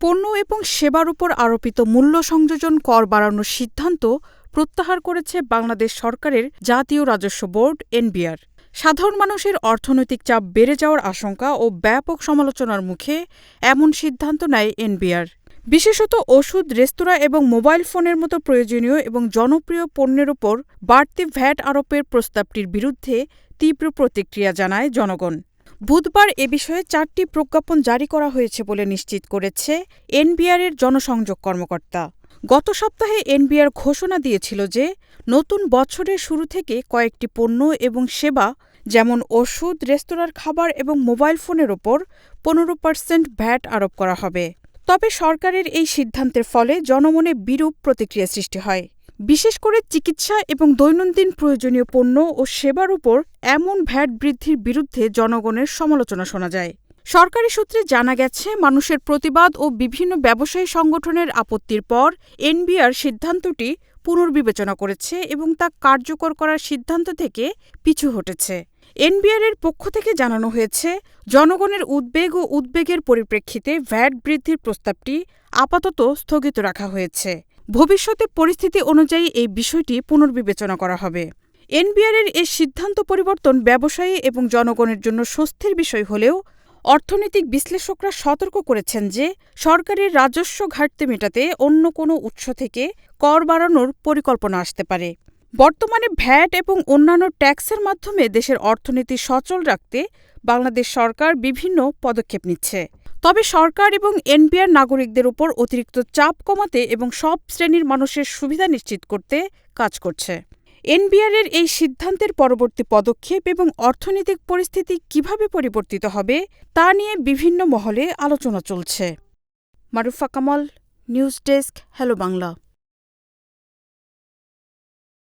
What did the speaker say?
পণ্য এবং সেবার উপর আরোপিত মূল্য সংযোজন কর বাড়ানোর সিদ্ধান্ত প্রত্যাহার করেছে বাংলাদেশ সরকারের জাতীয় রাজস্ব বোর্ড, এনবিআর। সাধারণ মানুষের অর্থনৈতিক চাপ বেড়ে যাওয়ার আশঙ্কা ও ব্যাপক সমালোচনার মুখে এমন সিদ্ধান্ত নেয় এনবিআর। বিশেষত ওষুধ, রেস্তোরাঁ এবং মোবাইল ফোনের মতো প্রয়োজনীয় এবং জনপ্রিয় পণ্যের ওপর বাড়তি ভ্যাট আরোপের প্রস্তাবটির বিরুদ্ধে তীব্র প্রতিক্রিয়া জানায় জনগণ। বুধবার এ বিষয়ে চারটি প্রজ্ঞাপন জারি করা হয়েছে বলে নিশ্চিত করেছে এনবিআরের জনসংযোগ কর্মকর্তা। গত সপ্তাহে এনবিআর ঘোষণা দিয়েছিল যে, নতুন বছরের শুরু থেকে কয়েকটি পণ্য এবং সেবা, যেমন ওষুধ, রেস্তোরাঁর খাবার এবং মোবাইল ফোনের ওপর পনেরো পার্সেন্ট ভ্যাট আরোপ করা হবে। তবে সরকারের এই সিদ্ধান্তের ফলে জনমনে বিরূপ প্রতিক্রিয়া সৃষ্টি হয়। বিশেষ করে চিকিৎসা এবং দৈনন্দিন প্রয়োজনীয় পণ্য ও সেবার উপর এমন ভ্যাট বৃদ্ধির বিরুদ্ধে জনগণের সমালোচনা শোনা যায়। সরকারি সূত্রে জানা গেছে, মানুষের প্রতিবাদ ও বিভিন্ন ব্যবসায়ী সংগঠনের আপত্তির পর এনবিআর সিদ্ধান্তটি পুনর্বিবেচনা করেছে এবং তা কার্যকর করার সিদ্ধান্ত থেকে পিছু হটেছে। এনবিআরের পক্ষ থেকে জানানো হয়েছে, জনগণের উদ্বেগ ও উদ্বেগের পরিপ্রেক্ষিতে ভ্যাট বৃদ্ধির প্রস্তাবটি আপাতত স্থগিত রাখা হয়েছে। ভবিষ্যতে পরিস্থিতি অনুযায়ী এই বিষয়টি পুনর্বিবেচনা করা হবে। এনবিআরের এই সিদ্ধান্ত পরিবর্তন ব্যবসায়ী এবং জনগণের জন্য স্বস্তির বিষয় হলেও অর্থনৈতিক বিশ্লেষকরা সতর্ক করেছেন যে, সরকারের রাজস্ব ঘাটতি মেটাতে অন্য কোনো উৎস থেকে কর বাড়ানোর পরিকল্পনা আসতে পারে। বর্তমানে ভ্যাট এবং অন্যান্য ট্যাক্সের মাধ্যমে দেশের অর্থনীতি সচল রাখতে বাংলাদেশ সরকার বিভিন্ন পদক্ষেপ নিচ্ছে। তবে সরকার এবং এনপিআর নাগরিকদের উপর অতিরিক্ত চাপ কমাতে এবং সব শ্রেণির মানুষের সুবিধা নিশ্চিত করতে কাজ করছে। এনবিআরের এই সিদ্ধান্তের পরবর্তী পদক্ষেপ এবং অর্থনৈতিক পরিস্থিতি কীভাবে পরিবর্তিত হবে তা নিয়ে বিভিন্ন মহলে আলোচনা চলছে। Marufa Kamal, news desk, hello Bangla.